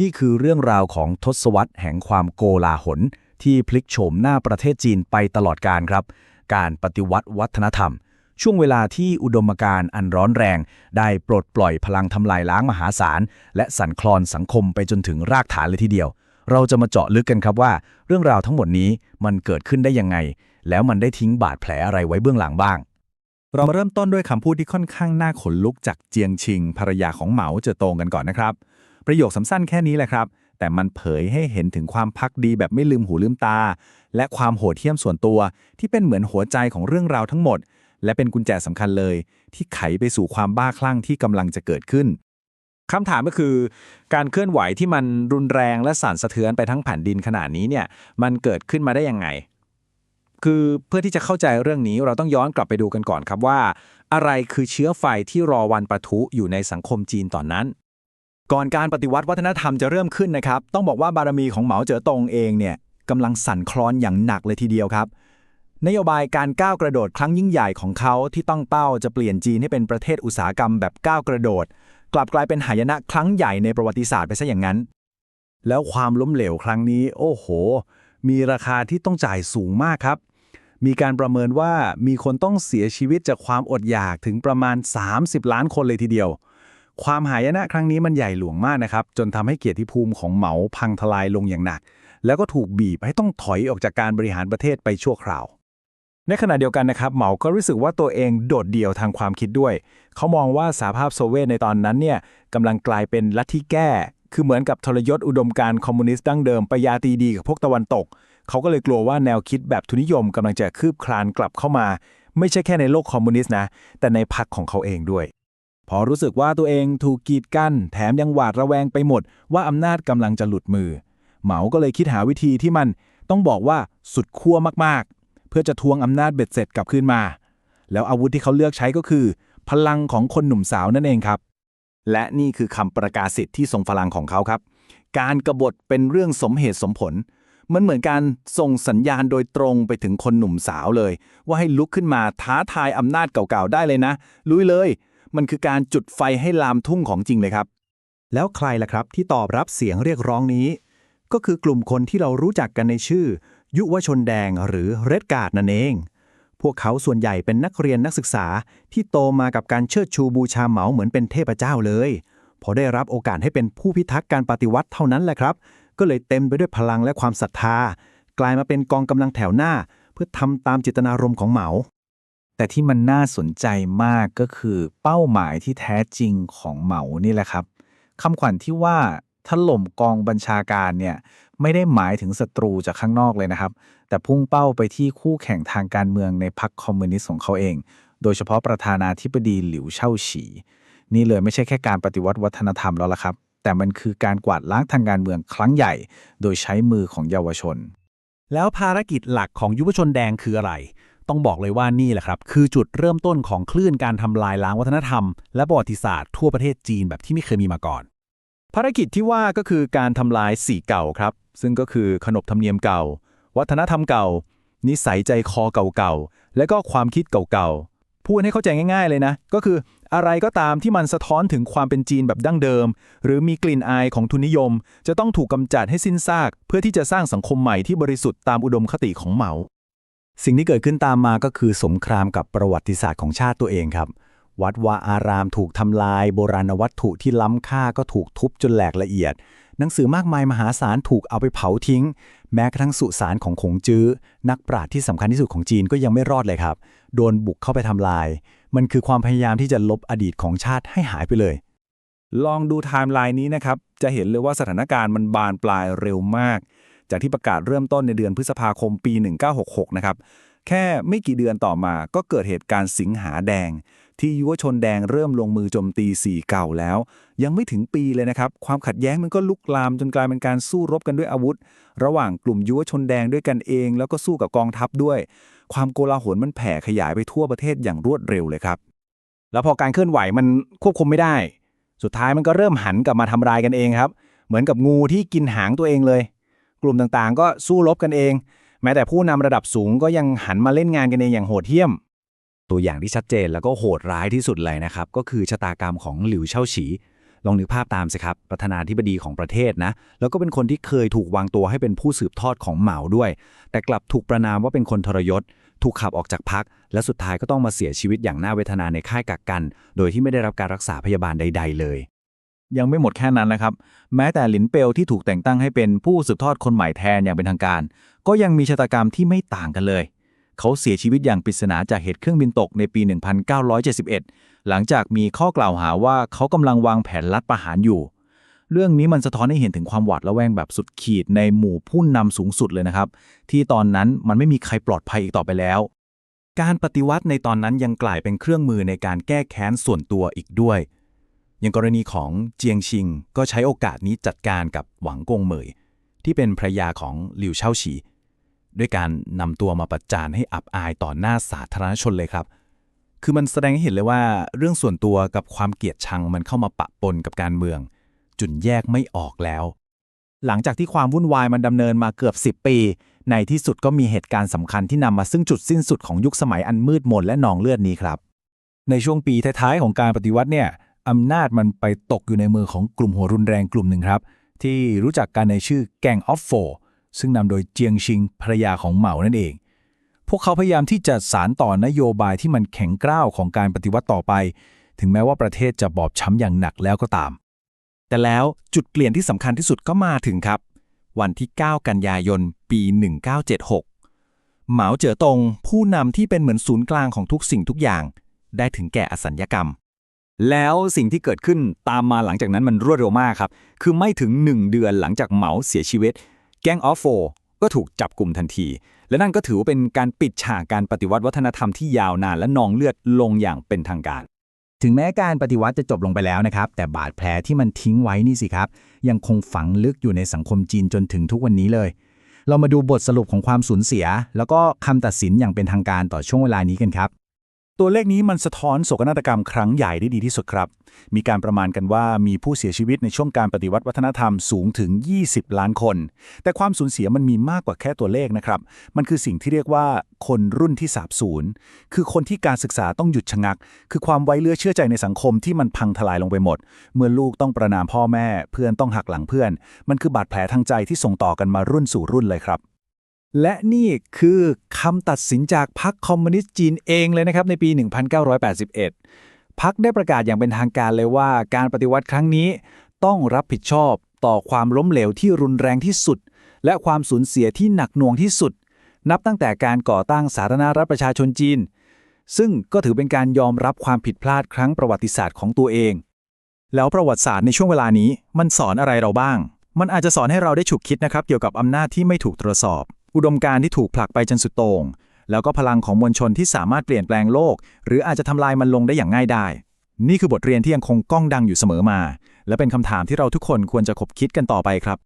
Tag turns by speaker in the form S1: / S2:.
S1: นี่คือเรื่องราวของทศวรรษแห่งความโกลาหล ที่พลิกโฉมหน้าประเทศจีนไปตลอดกาลครับ การปฏิวัติวัฒนธรรม ช่วงเวลาที่อุดมการณ์อันร้อนแรง ได้ปลดปล่อยพลังทำลายล้างมหาศาล และสั่นคลอนสังคมไปจนถึงรากฐานเลยทีเดียว เราจะมาเจาะลึกกันครับว่า เรื่องราวทั้งหมดนี้มันเกิดขึ้นได้ยังไง แล้วมันได้ทิ้งบาดแผลอะไรไว้เบื้องหลังบ้าง
S2: เรามาเริ่มต้นด้วยคำพูดที่ค่อนข้างน่าขนลุกจากเจียงชิงภรรยาของเหมาเจ๋อตงกันก่อนนะครับ ประโยคสั้นๆแค่นี้แหละครับ แต่มันเผยให้เห็นถึงความพักดีแบบไม่ลืมหูลืมตา และความโหดเหี้ยมส่วนตัว ที่เป็นเหมือนหัวใจของเรื่องราวทั้งหมด และเป็นกุญแจสำคัญเลย ที่ไขไปสู่ความบ้าคลั่งที่กำลังจะเกิดขึ้นคำถามก็คือ การเคลื่อนไหวที่มันรุนแรงและสั่นสะเทือนไปทั้งแผ่นดินขนาดนี้เนี่ยมันเกิดขึ้นมาได้ยังไง คือเพื่อที่จะเข้าใจเรื่องนี้เราต้องย้อนกลับไปดูกันก่อนครับว่า อะไรคือเชื้อไฟที่รอวันประทุอยู่ในสังคมจีนตอนนั้น ก่อนการปฏิวัติวัฒนธรรมจะเริ่มขึ้นนะครับ ต้องบอกว่าบารมีของเหมาเจ๋อตงเองเนี่ยกำลังสั่นคลอนอย่างหนักเลยทีเดียวครับ นโยบายการก้าวกระโดดครั้งยิ่งใหญ่ของเขาที่ต้องเป้าจะเปลี่ยนจีนให้เป็นประเทศอุตสาหกรรมแบบก้าวกระโดด กลับกลายเป็นหายนะครั้งใหญ่ในประวัติศาสตร์ไปซะอย่างนั้น แล้วความล้มเหลวครั้งนี้ โอ้โห มีราคาที่ต้องจ่ายสูงมากครับ มีการประเมินว่ามีคนต้องเสียชีวิตจากความอดอยากถึงประมาณ 30 ล้านคนเลยทีเดียว ความหายนะครั้งนี้มันใหญ่หลวงมากนะครับ จนทำให้เกียรติภูมิของเหมาพังทลายลงอย่างหนัก แล้วก็ถูกบีบให้ต้องถอยออกจากการบริหารประเทศไปชั่วคราว ในขณะเดียวกันนะครับ เหมาก็รู้สึกว่าตัวเองโดดเดี่ยวทางความคิดด้วย เขามองว่าสหภาพโซเวียตในตอนนั้นเนี่ยกำลังกลายเป็นลัทธิแก้ คือเหมือนกับทรยศอุดมการคอมมิวนิสต์ดั้งเดิมไปยาตีดีกับพวกตะวันตก เขาก็เลยกลัวว่าแนวคิดแบบทุนนิยมกำลังจะคืบคลานกลับเข้ามา ไม่ใช่แค่ในโลกคอมมิวนิสต์นะ แต่ในพรรคของเขาเองด้วย พอรู้สึกว่าตัวเองถูกกีดกัน แถมยังหวาดระแวงไปหมด ว่าอำนาจกำลังจะหลุดมือ เหมาก็เลยคิดหาวิธีที่มันต้องบอกว่าสุดขั้วมากๆ เพื่อจะทวงอำนาจเบ็ดเสร็จกลับคืนมา แล้วอาวุธที่เขาเลือกใช้ก็คือ พลังของคนหนุ่มสาวนั่นเองครับ และนี่คือคำประกาศสิทธิ์ที่ทรงพลังของเขาครับ การกบฏเป็นเรื่องสมเหตุสมผลมันเหมือนการส่งสัญญาณโดยตรงไปถึงคนหนุ่มสาวเลย ว่าให้ลุกขึ้นมาท้าทายอำนาจเก่าๆได้เลยนะ ลุยเลย มันคือการจุดไฟให้ลามทุ่งของจริงเลยครับ แล้วใครล่ะครับที่ตอบรับเสียงเรียกร้องนี้ ก็คือกลุ่มคนที่เรารู้จักกันในชื่อ ยุวชนแดงหรือเรดการ์ดนั่นเอง พวกเขาส่วนใหญ่เป็นนักเรียนนักศึกษาที่โตมากับการเชิดชูบูชาเหมาเหมือนเป็นเทพเจ้าเลยพอได้รับโอกาสให้เป็นผู้พิทักษ์การปฏิวัติเท่านั้นแหละครับ ก็เลยเต็มไปด้วยพลังและความศรัทธา กลายมาเป็นกองกำลังแถวหน้า เพื่อทำตามจิตนารมณ์ของเหมา แต่ที่มันน่าสนใจมากก็คือเป้าหมายที่แท้จริงของเหมานี่แหละครับคำขวัญที่ว่าถล่มกองบัญชาการเนี่ยไม่ได้หมายถึงศัตรูจากข้างนอกเลยนะครับ แต่พุ่งเป้าไปที่คู่แข่งทางการเมืองในพรรคคอมมิวนิสต์ของเขาเอง โดยเฉพาะประธานาธิบดีหลิวเช่าฉี นี่เลยไม่ใช่แค่การปฏิวัติวัฒนธรรมแล้วล่ะครับ แต่มันคือการกวาดล้างทางการเมืองครั้งใหญ่ โดยใช้มือของเยาวชน
S3: แล้วภารกิจหลักของยุวชนแดงคืออะไร ต้องบอกเลยว่านี่แหละครับ คือจุดเริ่มต้นของคลื่นการทำลายล้างวัฒนธรรม และประวัติศาสตร์ทั่วประเทศจีนแบบที่ไม่เคยมีมาก่อน
S2: ภารกิจที่ว่าก็คือการทำลายสีเก่าครับ ซึ่งก็คือขนบธรรมเนียมเก่า วัฒนธรรมเก่า นิสัยใจคอเก่าๆและก็ความคิดเก่าๆพูดให้เข้าใจง่าย ๆเลยนะ ก็คืออะไรก็ตามที่มันสะท้อนถึงความเป็นจีนแบบดั้งเดิม หรือมีกลิ่นอายของทุนนิยม จะต้องถูกกำจัดให้สิ้นซาก เพื่อที่จะสร้างสังคมใหม่ที่บริสุทธิ์ตามอุดมคติของเหมา สิ่งที่เกิดขึ้นตามมาก็คือสงครามกับประวัติศาสตร์ของชาติตัวเองครับ วัดวาอารามถูกทำลาย โบราณวัตถุที่ล้ำค่าก็ถูกทุบจนแหลกละเอียด หนังสือมากมายมหาศาลถูกเอาไปเผาทิ้ง แม้กระทั่งสุสานของขงจื้อ นักปราชญ์ที่สำคัญที่สุดของจีนก็ยังไม่รอดเลยครับ โดนบุกเข้าไปทำลาย มันคือความพยายามที่จะลบอดีตของชาติให้หายไปเลย ลองดูไทม์ไลน์นี้นะครับจะเห็นเลยว่าสถานการณ์มันบานปลายเร็วมาก จากที่ประกาศเริ่มต้นในเดือนพฤษภาคมปี 1966 นะครับ แค่ไม่กี่เดือนต่อมาก็เกิดเหตุการณ์สิงหาแดง ที่ยุวชนแดงเริ่มลงมือโจมตีสีเก่าแล้ว ยังไม่ถึงปีเลยนะครับ ความขัดแย้งมันก็ลุกลามจนกลายเป็นการสู้รบกันด้วยอาวุธ ระหว่างกลุ่มยุวชนแดงด้วยกันเอง แล้วก็สู้กับกองทัพด้วย ความโกลาหลมันแผ่ขยายไปทั่วประเทศอย่างรวดเร็วเลยครับ
S3: แล้วพอการเคลื่อนไหวมันควบคุมไม่ได้ สุดท้ายมันก็เริ่มหันกลับมาทำร้ายกันเองครับ เหมือนกับงูที่กินหางตัวเองเลย กลุ่มต่างๆ ก็สู้รบกันเอง แม้แต่ผู้นำระดับสูงก็ยังหันมาเล่นงานกันเองอย่างโหดเหี้ยม
S1: ตัวอย่างที่ชัดเจนแล้วก็โหดร้ายที่สุดเลยนะครับ ก็คือชะตากรรมของหลิวเช่าฉี
S2: ลองนึกภาพตามสิครับ ประธานาธิบดีของประเทศนะ แล้วก็เป็นคนที่เคยถูกวางตัวให้เป็นผู้สืบทอดของเหมาด้วย แต่กลับถูกประนามว่าเป็นคนทรยศ ถูกขับออกจากพักและสุดท้ายก็ต้องมาเสียชีวิตอย่างน่าเวทนาในค่ายกักกัน โดยที่ไม่ได้รับการรักษาพยาบาลใด ๆ เลย
S3: ยังไม่หมดแค่นั้นนะครับ แม้แต่หลินเปลที่ถูกแต่งตั้งให้เป็นผู้สืบทอดคนใหม่แทนอย่างเป็นทางการ ก็ยังมีชะตากรรมที่ไม่ต่างกันเลย เขาเสียชีวิตอย่างปริศนาจากเหตุเครื่องบินตกในปี 1971 หลังจากมีข้อกล่าวหาว่าเขากำลังวางแผนลัดประหารอยู่ เรื่องนี้มันสะท้อนให้เห็นถึงความหวาดระแวงแบบสุดขีดในหมู่ผู้นำสูงสุดเลยนะครับ ที่ตอนนั้นมันไม่มีใครปลอดภัยอีกต่อไปแล้วการปฏิวัติในตอนนั้นยังกลายเป็นเครื่องมือในการแก้แค้นส่วนตัวอีกด้วย อย่างกรณีของเจียงชิงก็ใช้โอกาสนี้จัดการกับหวังกงเหมย ที่เป็นภรยาของหลิวเช่าฉี ด้วยการนำตัวมาประจานให้อับอายต่อหน้าสาธารณชนเลยครับ คือมันแสดงให้เห็นเลยว่าเรื่องส่วนตัวกับความเกลียดชังมันเข้ามาปะปนกับการเมือง จุนแยกไม่ออกแล้ว หลังจากที่ความวุ่นวายมันดำเนินมาเกือบ 10 ปี ในที่สุดก็มีเหตุการณ์สำคัญที่นำมาซึ่งจุดสิ้นสุดของยุคสมัยอันมืดมนและนองเลือดนี้ครับ ในช่วงปีท้ายๆของการปฏิวัติเนี่ย อำนาจมันไปตกอยู่ในมือของกลุ่มหัวรุนแรงกลุ่มหนึ่งครับ ที่รู้จักกันในชื่อแกงออฟโฟซึ่งนำโดยเจียงชิงภรรยาของเหมานั่นเอง พวกเขาพยายามที่จะสารต่อนโยบายที่มันแข็งกร้าวของการปฏิวัติต่อไป ถึงแม้ว่าประเทศจะบอบช้ำอย่างหนักแล้วก็ตาม แต่แล้วจุดเปลี่ยนที่สำคัญที่สุดก็มาถึงครับ วันที่ 9 กันยายน ปี 1976 เหมาเจ๋อตงผู้นำที่เป็นเหมือนศูนย์กลางของทุกสิ่งทุกอย่าง ได้ถึงแก่อสัญญกรรม
S1: แล้วสิ่งที่เกิดขึ้นตามมาหลังจากนั้นมันรวดเร็วมากครับ คือไม่ถึง 1 เดือนหลังจากเหมาเสียชีวิต แก๊งออฟโฟก็ถูกจับกลุ่มทันที และนั่นก็ถือว่าเป็นการปิดฉากการปฏิวัติวัฒนธรรมที่ยาวนานและนองเลือดลงอย่างเป็นทางการ
S3: ถึงแม้การปฏิวัติจะจบลงไปแล้วนะครับ แต่บาดแผลที่มันทิ้งไว้นี่สิครับ ยังคงฝังลึกอยู่ในสังคมจีนจนถึงทุกวันนี้เลย เรามาดูบทสรุปของความสูญเสีย แล้วก็คำตัดสินอย่างเป็นทางการต่อช่วงเวลานี้กันครับ ตัวเลขนี้มันสะท้อนโศกนาฏกรรมครั้งใหญ่ได้ดีที่สุดครับ มีการประมาณกันว่ามีผู้เสียชีวิตในช่วงการปฏิวัติวัฒนธรรมสูงถึง 20 ล้านคน แต่ความสูญเสียมันมีมากกว่าแค่ตัวเลขนะครับ มันคือสิ่งที่เรียกว่าคนรุ่นที่สาบสูญ คือคนที่การศึกษาต้องหยุดชะงัก คือความไว้เลือเชื่อใจในสังคมที่มันพังทลายลงไปหมด เมื่อลูกต้องประนามพ่อแม่ เพื่อนต้องหักหลังเพื่อน มันคือบาดแผลทางใจที่ส่งต่อกันมารุ่นสู่รุ่นเลยครับ และนี่คือคำตัดสินจากพรรคคอมมิวนิสต์จีนเองเลยนะครับในปี 1981พรรคได้ประกาศอย่างเป็นทางการเลยว่า การปฏิวัติครั้งนี้ต้องรับผิดชอบต่อความล้มเหลวที่รุนแรงที่สุด และความสูญเสียที่หนักหน่วงที่สุด นับตั้งแต่การก่อตั้งสาธารณรัฐประชาชนจีน ซึ่งก็ถือเป็นการยอมรับความผิดพลาดครั้งประวัติศาสตร์ของตัวเอง แล้วประวัติศาสตร์ในช่วงเวลานี้มันสอนอะไรเราบ้าง มันอาจจะสอนให้เราได้ฉุกคิดนะครับเกี่ยวกับอำนาจที่ไม่ถูกตรวจสอบ อุดมการที่ถูกผลักไปจนสุดโต่งแล้วก็พลังของมวลชนที่สามารถเปลี่ยนแปลงโลก หรืออาจจะทำลายมันลงได้อย่างง่ายดายนี่คือบทเรียนที่ยังคงก้องดังอยู่เสมอมา และเป็นคำถามที่เราทุกคนควรจะคบคิดกันต่อไปครับ